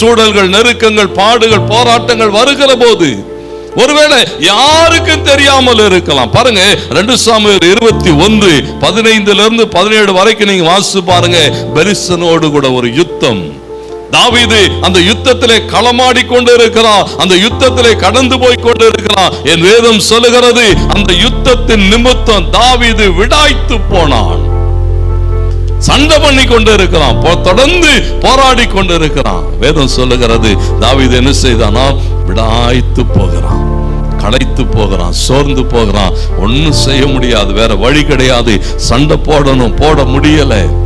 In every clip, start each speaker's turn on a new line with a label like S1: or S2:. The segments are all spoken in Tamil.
S1: சூழல்கள் நெருக்கங்கள் பாடுகள் போராட்டங்கள் வருகிற போது ஒருவேளை யாருக்கும் தெரியாமல் இருக்கலாம். பாருங்க ரெண்டு சாமியர் இருபத்தி ஒன்று பதினைந்துல இருந்து பதினேழு வரைக்கும் நீங்க வாசிச்சு பாருங்க. பெரிசனோடு கூட ஒரு யுத்தம். தாவிது அந்த யுத்தத்திலே களமாடி கொண்டு இருக்கிறான். அந்த யுத்தத்திலே கடந்து போய் கொண்டு இருக்கிறான். என் வேதம் சொல்லுகிறது அந்த யுத்தத்தின் நிமித்தம் தாவிது விடாய்த்து போனான். சண்டை பண்ணி கொண்டு இருக்கிறான். தொடர்ந்து போராடி கொண்டு இருக்கிறான். வேதம் சொல்லுகிறது தாவீது என்ன செய்தானா? விடாய்த்து போகிறான். களைத்து போகிறான் சோர்ந்து போகிறான். ஒன்றும் செய்ய முடியாது வேற வழி கிடையாது. சண்டை போடணும் போட முடியலை.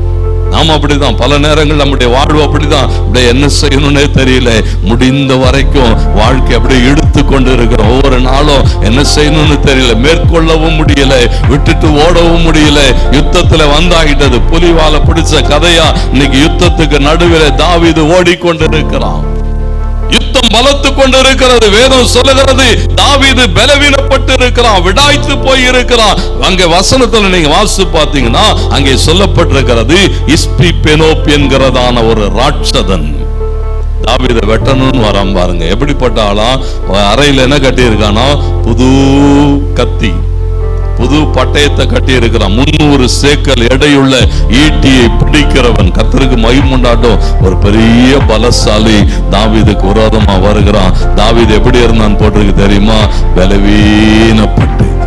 S1: நாம் அப்படிதான். பல நேரங்கள் நம்முடைய வாழ்வு அப்படிதான். அப்படியே என்ன செய்யணும்னே தெரியல. முடிந்த வரைக்கும் வாழ்க்கை அப்படியே இழுத்து கொண்டு இருக்கிறோம் ஒவ்வொரு நாளும் என்ன செய்யணும்னு தெரியல. மேற்கொள்ளவும் முடியல. விட்டுட்டு ஓடவும் முடியல. யுத்தத்துல வந்தாகிட்டது. புலிவால பிடிச்ச கதையா இன்னைக்கு யுத்தத்துக்கு நடுவில் தாவிது ஓடிக்கொண்டு இருக்கிறான் யுத்தம் பலத்து கொண்டு இருக்கிறது வேதம் சொல்லுகிறது தாவீது பலவீனப்பட்டு இருக்கிறான் விடாய்த்து போய் இருக்கிறான் அங்க வசனத்துல நீங்க வாசித்து பார்த்தீங்கன்னா அங்கே சொல்லப்பட்டிருக்கிறது இஸ்பி பெனோப் என்கிறதான ஒரு ராட்சதன். தாவித வெட்டணும்னு வரான் பாருங்க. எப்படிப்பட்ட ஆளா? அறையில என்ன கட்டி புது கத்தி. புது பட்டயத்தை கட்டி இருக்கிறான் முன்னூறு சேக்கல் எடையுள்ள ஈட்டியை பிடிக்கிறவன். கத்தருக்கு மகிமுண்டாட்டம் ஒரு பெரிய பலசாலி தாவிதுக்கு விரோதமா வருகிறான். தாவிது எப்படி இருந்தான் போட்டிருக்கு தெரியுமா? பலவீனப்பட்டு.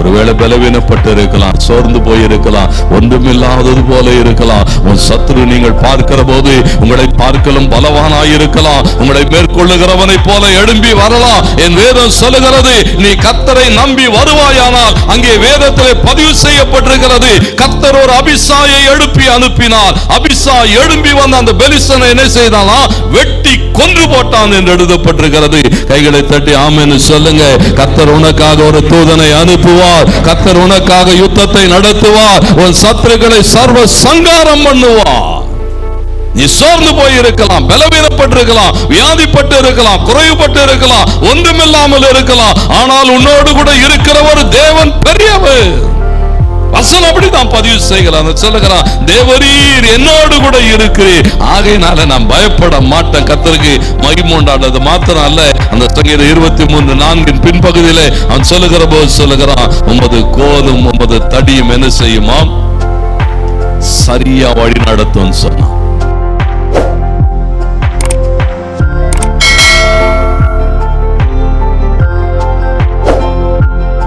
S1: ஒருவேளை பலவீனப்பட்டு இருக்கலாம் சோர்ந்து போய் இருக்கலாம் ஒன்றுமில்லாதது போல இருக்கலாம். உன் சத்துரு நீங்கள் பார்க்கிற போது உங்களை பார்க்கலும் பலவானாயிருக்கலாம். உங்களை மேற்கொள்ளுகிறவனை போல எழும்பி வரலாம். என் வேதம் சொல்லுகிறது நீ கத்தரை நம்பி வருவாயானால் அங்கே வேதத்திலே பதிவு செய்யப்பட்டிருக்கிறது. கத்தர் ஒரு அபிசாயை எழுப்பி அனுப்பினார். அபிசா எழும்பி வந்த அந்த பெலிசனை என்ன செய்தானா? வெட்டி கொன்று போட்டான் என்று எழுதப்பட்டிருக்கிறது. கைகளை தட்டி ஆமென்னு சொல்லுங்க. கத்தர் உனக்காக ஒரு தூதனை அனுப்புவார். கத்தர் உனக்காக யுத்தத்தை நடத்துவார். உன் சத்துருக்களை சர்வ சங்காரம் பண்ணுவார். நீ சோர்ந்து போய் இருக்கலாம் பலவீனப்பட்டிருக்கலாம் வியாதிப்பட்டு இருக்கலாம் குறைவுபட்டு இருக்கலாம் ஒன்றுமில்லாமல் இருக்கலாம். ஆனால் உன்னோடு கூட இருக்கிற ஒரு தேவன் பெரியவர். வசனம் அப்படிதான் பதிவு செய்கிறான். சொல்லுகிறான் தேவரீர் என்னோடு கூட இருக்கிறீர். ஆகையினால நான் பயப்பட மாட்டேன். கத்தருக்கு மகிமுண்டாடுறது மாத்திரம் அல்ல அந்த சங்கீத இருபத்தி மூன்று நான்கின் பின்பகுதியில அவன் சொல்லுகிற போது சொல்லுகிறான் உமது கோலும் உமது தடியும் என்ன செய்யுமாம்? சரியா வழி நடத்தும் சொன்னான்.